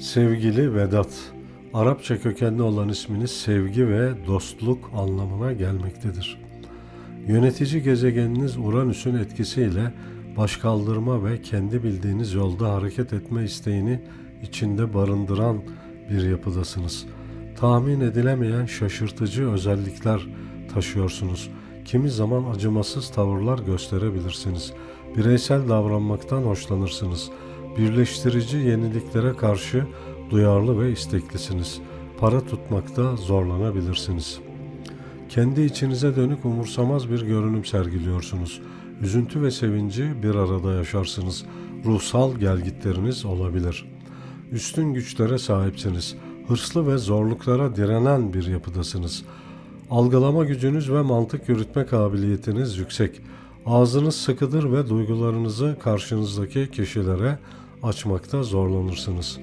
Sevgili Vedat, Arapça kökenli olan isminiz sevgi ve dostluk anlamına gelmektedir. Yönetici gezegeniniz Uranüs'ün etkisiyle başkaldırma ve kendi bildiğiniz yolda hareket etme isteğini içinde barındıran bir yapıdasınız. Tahmin edilemeyen şaşırtıcı özellikler taşıyorsunuz. Kimi zaman acımasız tavırlar gösterebilirsiniz. Bireysel davranmaktan hoşlanırsınız. Birleştirici yeniliklere karşı duyarlı ve isteklisiniz. Para tutmakta zorlanabilirsiniz. Kendi içinize dönük umursamaz bir görünüm sergiliyorsunuz. Üzüntü ve sevinci bir arada yaşarsınız. Ruhsal gelgitleriniz olabilir. Üstün güçlere sahipsiniz. Hırslı ve zorluklara direnen bir yapıdasınız. Algılama gücünüz ve mantık yürütme kabiliyetiniz yüksek. Ağzınız sıkıdır ve duygularınızı karşınızdaki kişilere açmakta zorlanırsınız.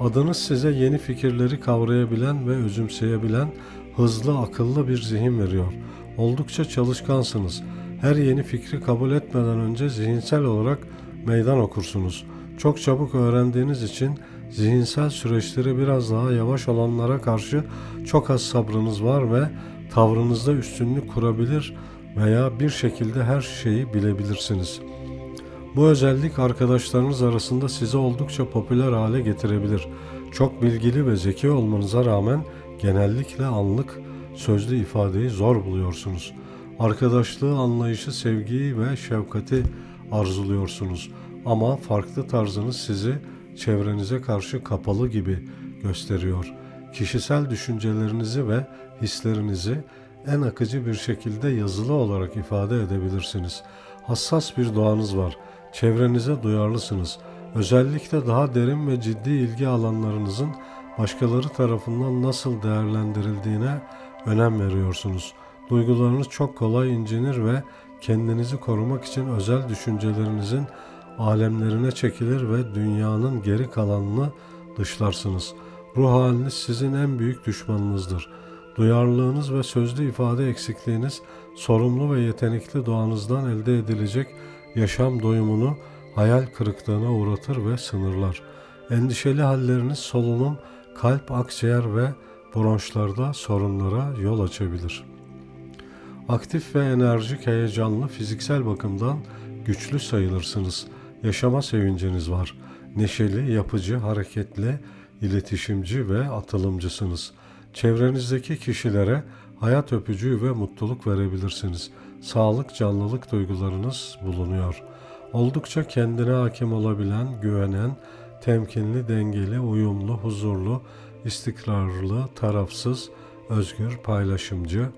Adınız size yeni fikirleri kavrayabilen ve özümseyebilen hızlı akıllı bir zihin veriyor. Oldukça çalışkansınız. Her yeni fikri kabul etmeden önce zihinsel olarak meydan okursunuz. Çok çabuk öğrendiğiniz için zihinsel süreçleri biraz daha yavaş olanlara karşı çok az sabrınız var ve tavrınızda üstünlük kurabilir veya bir şekilde her şeyi bilebilirsiniz. Bu özellik arkadaşlarınız arasında sizi oldukça popüler hale getirebilir. Çok bilgili ve zeki olmanıza rağmen genellikle anlık sözlü ifadeyi zor buluyorsunuz. Arkadaşlığı, anlayışı, sevgiyi ve şefkati arzuluyorsunuz. Ama farklı tarzınız sizi çevrenize karşı kapalı gibi gösteriyor. Kişisel düşüncelerinizi ve hislerinizi en akıcı bir şekilde yazılı olarak ifade edebilirsiniz. Hassas bir doğanız var. Çevrenize duyarlısınız. Özellikle daha derin ve ciddi ilgi alanlarınızın başkaları tarafından nasıl değerlendirildiğine önem veriyorsunuz. Duygularınız çok kolay incinir ve kendinizi korumak için özel düşüncelerinizin alemlerine çekilir ve dünyanın geri kalanını dışlarsınız. Ruh haliniz sizin en büyük düşmanınızdır. Duyarlılığınız ve sözlü ifade eksikliğiniz sorumlu ve yetenekli doğanızdan elde edilecek yaşam doyumunu hayal kırıklığına uğratır ve sınırlar. Endişeli halleriniz solunum, kalp, akciğer ve bronşlarda sorunlara yol açabilir. Aktif ve enerjik, heyecanlı, fiziksel bakımdan güçlü sayılırsınız. Yaşama sevinciniz var. Neşeli, yapıcı, hareketli, iletişimci ve atılımcısınız. Çevrenizdeki kişilere hayat öpücüğü ve mutluluk verebilirsiniz. Sağlık, canlılık duygularınız bulunuyor. Oldukça kendine hakim olabilen, güvenen, temkinli, dengeli, uyumlu, huzurlu, istikrarlı, tarafsız, özgür, paylaşımcı,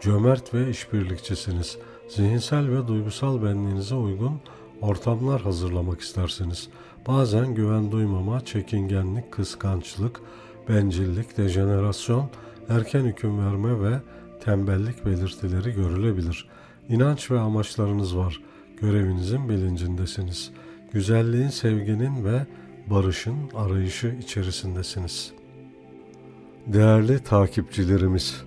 cömert ve işbirlikçisiniz. Zihinsel ve duygusal benliğinize uygun ortamlar hazırlamak istersiniz. Bazen güven duymama, çekingenlik, kıskançlık, bencillik, dejenerasyon, erken hüküm verme ve tembellik belirtileri görülebilir. İnanç ve amaçlarınız var. Görevinizin bilincindesiniz. Güzelliğin, sevginin ve barışın arayışı içerisindesiniz. Değerli takipçilerimiz,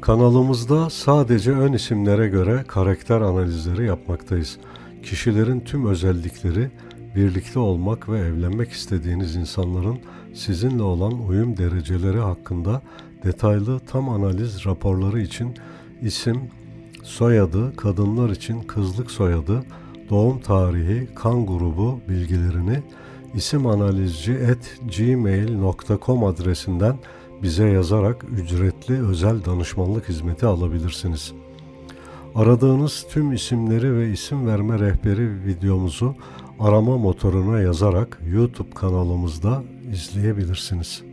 kanalımızda sadece ön isimlere göre karakter analizleri yapmaktayız. Kişilerin tüm özellikleri, birlikte olmak ve evlenmek istediğiniz insanların sizinle olan uyum dereceleri hakkında detaylı tam analiz raporları için isim, soyadı, kadınlar için kızlık soyadı, doğum tarihi, kan grubu bilgilerini isimanalizci@gmail.com adresinden bize yazarak ücretli özel danışmanlık hizmeti alabilirsiniz. Aradığınız tüm isimleri ve isim verme rehberi videomuzu arama motoruna yazarak YouTube kanalımızda izleyebilirsiniz.